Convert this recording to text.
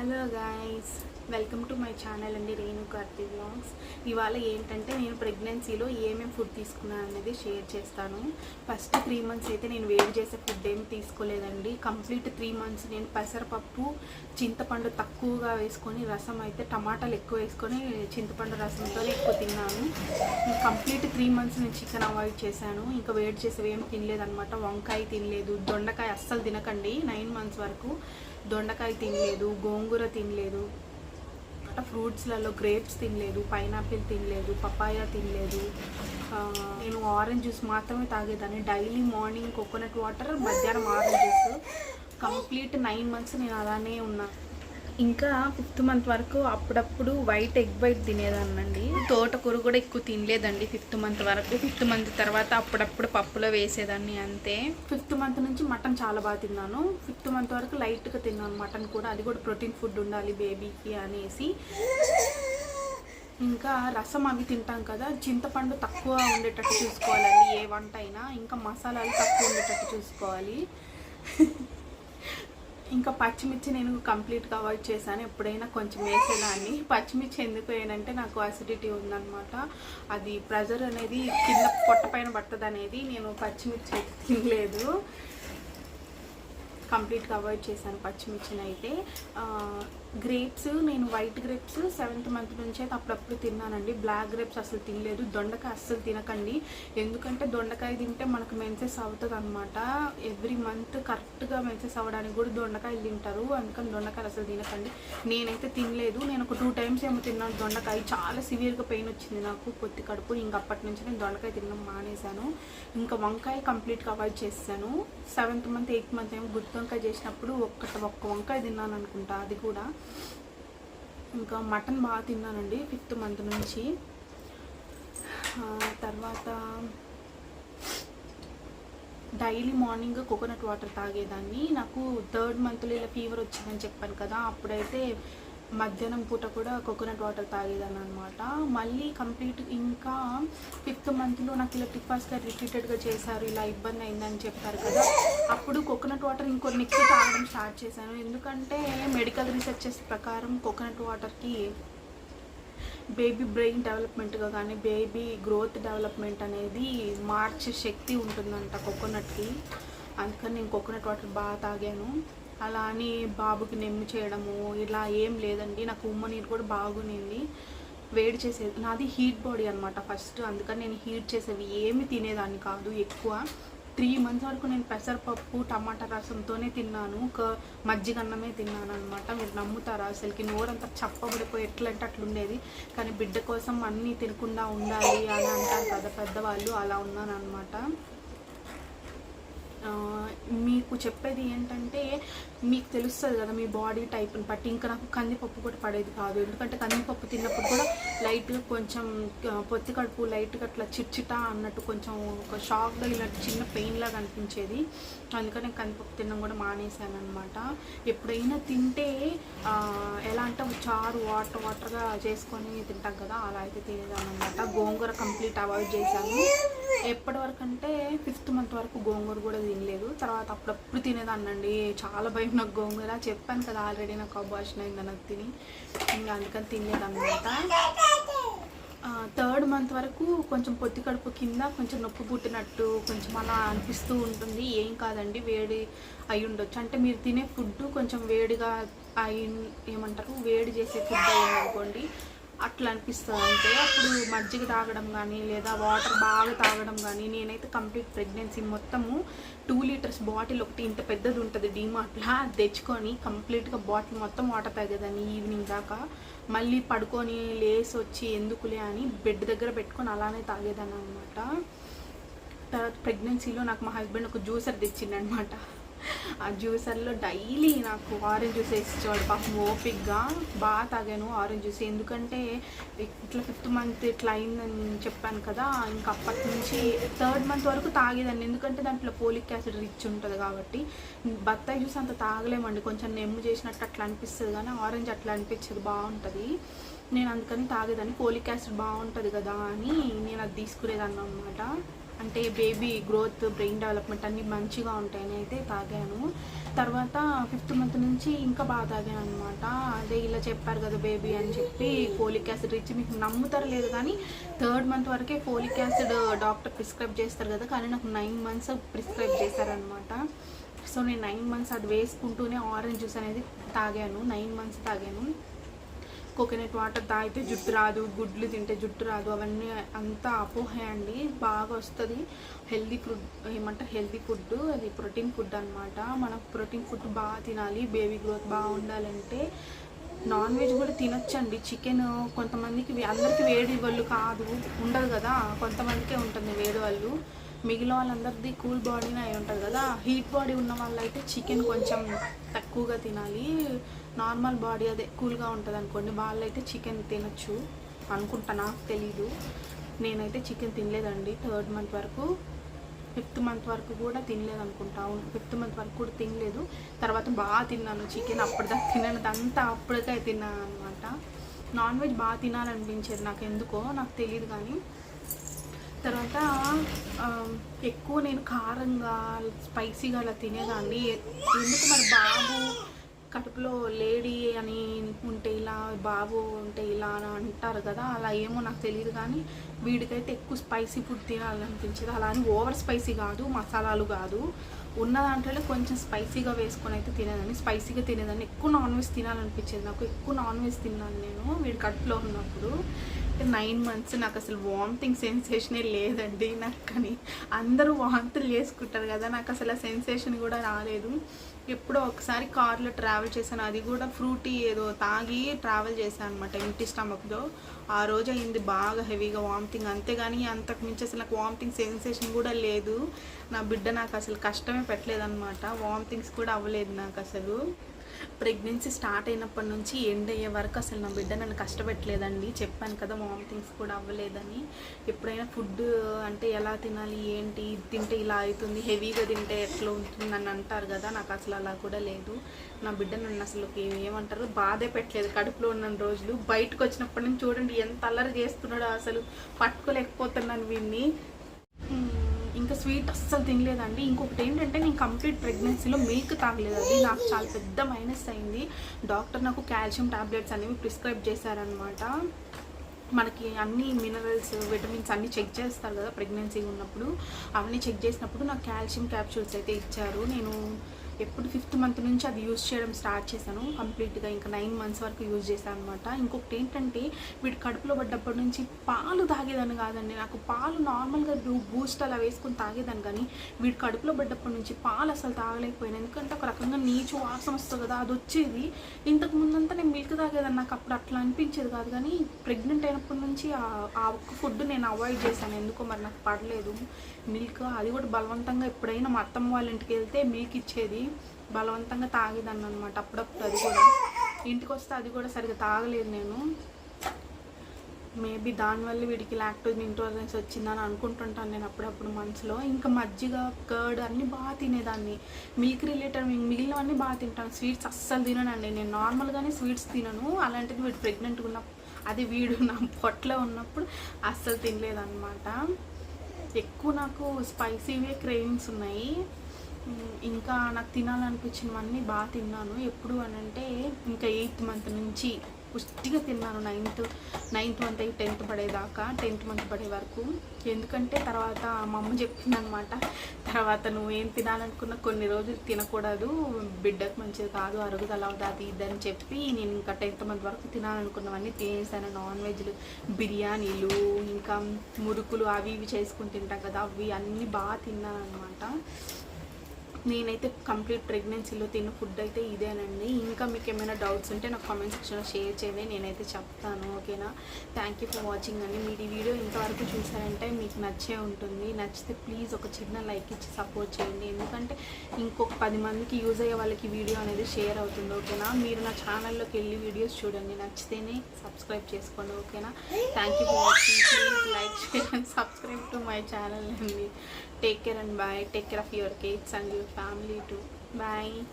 Hello guys welcome to my channel అండి Renu Karthi blogs ఇవాళ ఏంటంటే నేను ప్రెగ్నెన్సీలో ఏమేమి ఫుడ్ తీసుకున్నాను అనేది షేర్ చేస్తాను. ఫస్ట్ త్రీ మంత్స్ అయితే నేను వేడి చేసే ఫుడ్ ఏమి తీసుకోలేదండి. కంప్లీట్ త్రీ మంత్స్ నేను పెసరపప్పు చింతపండు తక్కువగా వేసుకొని రసం అయితే టమాటాలు ఎక్కువ వేసుకొని చింతపండు రసంతో ఎక్కువ తిన్నాను. కంప్లీట్ త్రీ మంత్స్ నేను చికెన్ అవాయిడ్ చేశాను. ఇంకా వేడి చేసేవి ఏమి తినలేదన్నమాట. వంకాయ తినలేదు. దొండకాయ అస్సలు తినకండి. నైన్ మంత్స్ వరకు దొండకాయ తినలేదు గోంగూర తినలేదు అట్లా ఫ్రూట్స్లలో గ్రేప్స్ తినలేదు పైనాపిల్ తినలేదు పపాయ తినలేదు. నేను ఆరెంజ్ జ్యూస్ మాత్రమే తాగేదాన్ని. డైలీ మార్నింగ్ కోకోనట్ వాటర్ మధ్యాహ్నం orange juice. Complete nine months నేను అలానే ఉన్నా. ఇంకా ఫిఫ్త్ మంత్ వరకు అప్పుడప్పుడు వైట్ ఎగ్ వైట్ తినేదాన్నండి. తోటకూర కూడా ఎక్కువ తినలేదండి ఫిఫ్త్ మంత్ వరకు. ఫిఫ్త్ మంత్ తర్వాత అప్పుడప్పుడు పప్పులో వేసేదాన్ని అంతే. ఫిఫ్త్ మంత్ నుంచి మటన్ చాలా బాగా తిన్నాను. ఫిఫ్త్ మంత్ వరకు లైట్గా తిన్నాను మటన్ కూడా. అది కూడా ప్రోటీన్ ఫుడ్ ఉండాలి బేబీకి అనేసి. ఇంకా రసం అవి తింటాం కదా చింతపండు తక్కువ ఉండేటట్టు చూసుకోవాలండి. ఏ వంట అయినా ఇంకా మసాలాలు తక్కువ ఉండేటట్టు చూసుకోవాలి. ఇంకా పచ్చిమిర్చి నేను కంప్లీట్గా అవాయిడ్ చేశాను. ఎప్పుడైనా కొంచెం వేసేదాన్ని. పచ్చిమిర్చి ఎందుకు ఏంటంటే నాకు అసిడిటీ ఉందనమాట అది ప్రెజర్ అనేది కింద పొట్ట పైన పడుతుంది అనేది నేను పచ్చిమిర్చి అయితే తినలేదు. కంప్లీట్గా అవాయిడ్ చేశాను పచ్చిమిర్చిని అయితే. గ్రేప్స్ నేను వైట్ గ్రేప్స్ సెవెంత్ మంత్ నుంచి అయితే అప్పుడప్పుడు తిన్నానండి. బ్లాక్ గ్రేప్స్ అసలు తినలేదు. దొండకాయ అస్సలు తినకండి. ఎందుకంటే దొండకాయ తింటే మనకు మెన్సెస్ అవుతుంది అనమాట ఎవ్రీ మంత్ కరెక్ట్గా మెన్సెస్ అవ్వడానికి కూడా దొండకాయలు తింటారు. అందుకని దొండకాయలు అసలు తినకండి. నేనైతే తినలేదు. నేను ఒక టూ టైమ్స్ ఏమో తిన్నాను దొండకాయ. చాలా సివియర్గా పెయిన్ వచ్చింది నాకు పొత్తి కడుపు. ఇంక అప్పటి నుంచి నేను దొండకాయ తినడం మానేశాను. ఇంకా వంకాయ కంప్లీట్గా అవాయిడ్ చేశాను. సెవెంత్ మంత్ ఎయిత్ మంత్ ఏమో గుత్తి వంకాయ చేసినప్పుడు ఒక్కటి ఒక్క వంకాయ తిన్నాను అనుకుంటా. అది కూడా ఇంకా మటన్ బాగా తిన్నానండి ఫిఫ్త్ మంత్ నుంచి. తర్వాత డైలీ మార్నింగ్ కోకోనట్ వాటర్ తాగేదాన్ని. నాకు థర్డ్ మంత్లో ఇలా ఫీవర్ వచ్చిందని చెప్పాను కదా అప్పుడైతే మధ్యాహ్నం పూట కూడా కోకోనట్ వాటర్ తాగేదాన్ని అనమాట మళ్ళీ కంప్లీట్ ఇంకా ఫిఫ్త్ మంత్లో నాకు ఇలా టిఫాస్గా రిపీటెడ్గా చేశారు ఇలా ఇబ్బంది అయిందని చెప్పారు కదా అప్పుడు కోకోనట్ వాటర్ ఇంకో ఎక్కువ తాగడం స్టార్ట్ చేశాను. ఎందుకంటే మెడికల్ రీసెర్చెస్ ప్రకారం కోకోనట్ వాటర్కి బేబీ బ్రెయిన్ డెవలప్మెంట్గా కానీ బేబీ గ్రోత్ డెవలప్మెంట్ అనేది మార్చే శక్తి ఉంటుందంట కోకోనట్కి. అందుకని నేను కోకోనట్ వాటర్ బాగా తాగాను. అలా అని బాబుకి నెమ్ము చేయడము ఇలా ఏం లేదండి. నాకు ఉమ్మ నీరు కూడా బాగునింది వేడి చేసేది నాది హీట్ బాడీ అనమాట ఫస్ట్. అందుకని నేను హీట్ చేసేవి ఏమి తినేదాన్ని కాదు ఎక్కువ. త్రీ మంత్స్ వరకు నేను పెసరపప్పు టమాటా రసంతోనే తిన్నాను. ఒక మజ్జిగన్నమే తిన్నాను అనమాట మీరు నమ్ముతారా? అసలుకి నోరంతా చప్పబడిపోయి ఎట్లంటే అట్లుండేది. కానీ బిడ్డ కోసం అన్నీ తినకుండా ఉండాలి అని అంటారు కదా పెద్దవాళ్ళు. అలా ఉన్నాను అనమాట మీకు చెప్పేది ఏంటంటే మీకు తెలుస్తుంది కదా మీ బాడీ టైప్ని బట్టి. ఇంకా నాకు కందిపప్పు కూడా పడేది కాదు. ఎందుకంటే కందిపప్పు తిన్నప్పుడు కూడా లైట్గా కొంచెం పొత్తి కడుపు లైట్గా అట్లా చిట్చిట అన్నట్టు కొంచెం ఒక షాక్గా ఇలాంటి చిన్న పెయిన్ లాగా అనిపించేది. అందుకని నేను కందిపప్పు తినడం కూడా మానేశాను అనమాట ఎప్పుడైనా తింటే ఎలా అంటే చారు వాటర్ వాటర్గా చేసుకొని తింటాం కదా అలా అయితే తినేదాను అనమాట గోంగూర కంప్లీట్ అవాయిడ్ చేశాను. ఎప్పటి వరకు అంటే ఫిఫ్త్ మంత్ వరకు గోంగూర కూడా తినలేదు. తర్వాత అప్పుడప్పుడు తినేదాన్నండి. చాలా భయం నాకు గోంగూర చెప్పాను కదా ఆల్రెడీ నాకు అబార్షన్ అయింది నాకు తిని. ఇంకా అందుకని తినలేదన్నమాట థర్డ్ మంత్ వరకు కొంచెం పొత్తి కడుపు కింద కొంచెం నొప్పి పుట్టినట్టు కొంచెం అలా అనిపిస్తూ ఉంటుంది. ఏం కాదండి వేడి అయి ఉండొచ్చు. అంటే మీరు తినే ఫుడ్ కొంచెం వేడిగా అయి ఏమంటారు వేడి చేసే ఫుడ్ అయ్యింది అనుకోండి అట్లా అనిపిస్తుంది అంటే అప్పుడు మజ్జిగ తాగడం కానీ లేదా వాటర్ బాగా తాగడం కానీ నేనైతే కంప్లీట్ ప్రెగ్నెన్సీ మొత్తము టూ లీటర్స్ బాటిల్ ఒకటి ఇంత పెద్దది ఉంటుంది డీమార్ట్లో అది తెచ్చుకొని కంప్లీట్గా బాటిల్ మొత్తం వాటర్ తాగేదాన్ని ఈవినింగ్ దాకా. మళ్ళీ పడుకొని లేసి వచ్చి ఎందుకులే అని బెడ్ దగ్గర పెట్టుకొని అలానే తాగేదాన్ని అనమాట తర్వాత ప్రెగ్నెన్సీలో నాకు మా హస్బెండ్ ఒక జ్యూసర్ తెచ్చిండనమాట ఆ జ్యూసర్లో డైలీ నాకు ఆరెంజ్ జ్యూస్ వేసేవాడు. పాపం ఓపిక్గా బాగా తాగాను ఆరెంజ్ జ్యూస్. ఎందుకంటే ఇట్లా ఫిఫ్త్ మంత్ ఇట్లా అయిందని చెప్పాను కదా ఇంకా అప్పటి నుంచి థర్డ్ మంత్ వరకు తాగేదాన్ని. ఎందుకంటే దాంట్లో పోలిక్ యాసిడ్ రిచ్ ఉంటుంది కాబట్టి. బత్తాయి జ్యూస్ అంత తాగలేమండి. కొంచెం నెమ్ము చేసినట్టు అట్లా అనిపిస్తుంది కానీ ఆరెంజ్ అట్లా అనిపించేది బాగుంటుంది. నేను అందుకని తాగేదాన్ని. పోలిక్ యాసిడ్ బాగుంటుంది కదా అని నేను అది తీసుకునేదాన్ని అనమాట అంటే బేబీ గ్రోత్ బ్రెయిన్ డెవలప్మెంట్ అన్నీ మంచిగా ఉంటాయని అయితే తాగాను. తర్వాత ఫిఫ్త్ మంత్ నుంచి ఇంకా బాగా తాగాను అనమాట అదే ఇలా చెప్పారు కదా బేబీ అని చెప్పి ఫోలిక్ యాసిడ్ ఇచ్చి మీకు నమ్ముతారు లేదు కానీ థర్డ్ మంత్ వరకే ఫోలిక్ యాసిడ్ డాక్టర్ ప్రిస్క్రైబ్ చేస్తారు కదా కానీ నాకు నైన్ మంత్స్ ప్రిస్క్రైబ్ చేశారనమాట సో నేను నైన్ మంత్స్ అది వేసుకుంటూనే ఆరెంజ్ జ్యూస్ అనేది తాగాను నైన్ మంత్స్ తాగాను. కోకోనట్ వాటర్ తాగితే జుట్టు రాదు గుడ్లు తింటే జుట్టు రాదు అవన్నీ అంతా అపోహే అండి. బాగా వస్తుంది. హెల్దీ ఫుడ్ ఏమంటారు? హెల్దీ ఫుడ్ అది ప్రోటీన్ ఫుడ్ అనమాట మనం ప్రోటీన్ ఫుడ్ బాగా తినాలి బేబీ గ్రోత్ బాగా ఉండాలంటే నాన్ వెజ్ కూడా తినొచ్చండి. చికెన్ కొంతమందికి అందరికీ వేడి వాళ్ళు కాదు ఉండదు కదా. కొంతమందికే ఉంటుంది వేడి వాళ్ళు. మిగిలిన వాళ్ళందరిది కూల్ బాడీనే అయి ఉంటుంది కదా. హీట్ బాడీ ఉన్న వాళ్ళైతే చికెన్ కొంచెం తక్కువగా తినాలి. నార్మల్ బాడీ అదే కూల్గా ఉంటుంది అనుకోండి. వాళ్ళైతే చికెన్ తినొచ్చు అనుకుంటా నాకు తెలీదు. నేనైతే చికెన్ తినలేదండి. థర్డ్ మంత్ వరకు ఫిఫ్త్ మంత్ వరకు కూడా తినలేదు అనుకుంటా. ఫిఫ్త్ మంత్ వరకు కూడా తినలేదు. తర్వాత బాగా తిన్నాను చికెన్. అప్పటిదాకా తినదంతా అప్పటికే తిన్నాను అనమాట నాన్ వెజ్ బాగా తినాలనిపించేది నాకు. ఎందుకో నాకు తెలియదు కానీ తర్వాత ఎక్కువ నేను కారంగా స్పైసీగా అలా తినేదాన్ని. ఎందుకు మరి బాబు కడుపులో లేడీ అని ఉంటే ఇలా బాబు ఉంటే ఇలా అని అంటారు కదా అలా ఏమో నాకు తెలియదు కానీ వీడికైతే ఎక్కువ స్పైసీ ఫుడ్ తినాలనిపించేది. అలా అని ఓవర్ స్పైసీ కాదు మసాలాలు కాదు. ఉన్న దాంట్లో కొంచెం స్పైసీగా వేసుకొని అయితే తినేదాన్ని. స్పైసీగా తినేదాన్ని. ఎక్కువ నాన్ వెజ్ తినాలనిపించేది నాకు. ఎక్కువ నాన్ వెజ్ తిన్నాను నేను వీడి కడుపులో ఉన్నప్పుడు. నైన్ మంత్స్ నాకు అసలు వామిటింగ్ సెన్సేషనే లేదండి నాకు కానీ. అందరూ వాంతులు చేసుకుంటారు కదా నాకు అసలు ఆ సెన్సేషన్ కూడా రాలేదు. ఎప్పుడో ఒకసారి కార్లో ట్రావెల్ చేశాను. అది కూడా ఫ్రూటీ ఏదో తాగి ట్రావెల్ చేశాను అనమాట ఇంటి స్టమక్లో ఆ రోజు అయింది బాగా హెవీగా వామిటింగ్. అంతేగాని అంతకు మించి అసలు నాకు వామిటింగ్ సెన్సేషన్ కూడా లేదు. నా బిడ్డ నాకు అసలు కష్టమే పెట్టలేదన్నమాట. వామిటింగ్స్ కూడా అవ్వలేదు నాకు అసలు. ప్రెగ్నెన్సీ స్టార్ట్ అయినప్పటి నుంచి ఎండ్ అయ్యే వరకు అసలు నా బిడ్డ నన్ను కష్టపెట్టలేదండి. చెప్పాను కదా వామిటింగ్స్ కూడా అవ్వలేదని. ఎప్పుడైనా ఫుడ్ అంటే ఎలా తినాలి ఏంటి తింటే ఇలా అవుతుంది హెవీగా తింటే ఎట్లా ఉంటుంది అని అంటారు కదా నాకు అసలు అలా కూడా లేదు. నా బిడ్డ నన్ను అసలు ఏమంటారు బాధే పెట్టలేదు. కడుపులో ఉన్న రోజులు బయటకు వచ్చినప్పటి నుంచి చూడండి ఎంత అల్లరి చేస్తున్నాడో అసలు. పట్టుకోలేకపోతున్నాను వీడిని ఇంకా స్వీట్ అస్సలు తినలేదండి. ఇంకొకటి ఏంటంటే నేను కంప్లీట్ ప్రెగ్నెన్సీలో మిల్క్ తాగలేదు అది నాకు చాలా పెద్ద మైనస్ అయింది. డాక్టర్ నాకు కాల్షియం టాబ్లెట్స్ అనేవి ప్రిస్క్రైబ్ చేశారనమాట మనకి అన్ని మినరల్స్ విటమిన్స్ అన్ని చెక్ చేస్తారు కదా ప్రెగ్నెన్సీ ఉన్నప్పుడు. అవన్నీ చెక్ చేసినప్పుడు నాకు కాల్షియం క్యాప్సూల్స్ అయితే ఇచ్చారు. నేను ఎప్పుడు ఫిఫ్త్ మంత్ నుంచి అది యూజ్ చేయడం స్టార్ట్ చేశాను. కంప్లీట్గా ఇంకా నైన్ మంత్స్ వరకు యూజ్ చేశాను అనమాట ఇంకొకటి ఏంటంటే వీడి కడుపులో పడ్డప్పటి నుంచి పాలు తాగేదాన్ని కాదండి. నాకు పాలు నార్మల్గా బూస్ట్ అలా వేసుకొని తాగేదాన్ని కానీ వీడి కడుపులో పడ్డప్పటి నుంచి పాలు అసలు తాగలేకపోయాను. ఎందుకంటే ఒక రకంగా నీచు వాసన వస్తుంది కదా అది వచ్చేది. ఇంతకు ముందంతా నేను మిల్క్ తాగేదాన్ని. నాకు అప్పుడు అట్లా అనిపించేది కాదు కానీ ప్రెగ్నెంట్ అయినప్పటి నుంచి ఆ- ఆ ఒక్క ఫుడ్ నేను అవాయిడ్ చేశాను. ఎందుకో మరి నాకు పడలేదు. మిల్క్ అది కూడా బలవంతంగా ఎప్పుడైనా మా అత్తమ్మ వాళ్ళ ఇంటికి వెళ్తే మిల్క్ ఇచ్చేది. బలవంతంగా తాగేదాన్ని అనమాట అప్పుడప్పుడు అది కూడా. ఇంటికి వస్తే అది కూడా సరిగ్గా తాగలేదు నేను. మేబీ దానివల్ల వీడికి లాక్టోజ్ ఇంటాలరెన్స్ వచ్చిందని అనుకుంటుంటాను నేను అప్పుడప్పుడు మనసులో. ఇంకా మజ్జిగ కర్డ్ అన్నీ బాగా తినేదాన్ని. మిల్క్ రిలేటెడ్ మిగిలినవన్నీ బాగా తింటాను. స్వీట్స్ అస్సలు తిననండి నేను. నార్మల్గానే స్వీట్స్ తినను. అలాంటిది వీడు ప్రెగ్నెంట్గా ఉన్న అది వీడు నా పొట్టలో ఉన్నప్పుడు అస్సలు తినలేదన్నమాట. ఎక్కువ నాకు స్పైసీవే క్రేవింగ్స్ ఉన్నాయి. ఇంకా నాకు తినాలనిపించినవన్నీ బాగా తిన్నాను. ఎప్పుడు అని అంటే ఇంకా ఎయిత్ మంత్ నుంచి పుష్టిగా తిన్నాను. నైన్త్ నైన్త్ మంత్ అయ్యి టెన్త్ పడేదాకా టెన్త్ మంత్ పడే వరకు. ఎందుకంటే తర్వాత మా అమ్మ చెప్పిందనమాట తర్వాత నువ్వు ఏం తినాలనుకున్న కొన్ని రోజులు తినకూడదు బిడ్డకు మంచిది కాదు అరుగుదల అవుతుంది అది అని చెప్పి నేను ఇంకా టెన్త్ మంత్ వరకు తినాలనుకున్నవన్నీ తినేసాను నాన్ వెజ్లు బిర్యానీలు ఇంకా మురుకులు అవి ఇవి చేసుకుని తింటాం కదా అవి అన్నీ బాగా తిన్నాను అనమాట నేనైతే కంప్లీట్ ప్రెగ్నెన్సీలో తిన్న ఫుడ్ అయితే ఇదేనండి. ఇంకా మీకు ఏమైనా డౌట్స్ ఉంటే నాకు కామెంట్ సెక్షన్లో షేర్ చేయండి. నేనైతే చెప్తాను ఓకేనా? థ్యాంక్ యూ ఫర్ వాచింగ్ అండి. మీరు ఈ వీడియో ఇంతవరకు చూసారంటే మీకు నచ్చే ఉంటుంది. నచ్చితే ప్లీజ్ ఒక చిన్న లైక్ ఇచ్చి సపోర్ట్ చేయండి. ఎందుకంటే ఇంకొక పది మందికి యూజ్ అయ్యే వాళ్ళకి వీడియో అనేది షేర్ అవుతుంది ఓకేనా? మీరు నా ఛానల్లోకి వెళ్ళి వీడియోస్ చూడండి. నచ్చితేనే సబ్స్క్రైబ్ చేసుకోండి ఓకేనా? Thank you for watching please like share and subscribe to my channel అండి. Take care and bye. Take care of your kids and your family too. Bye.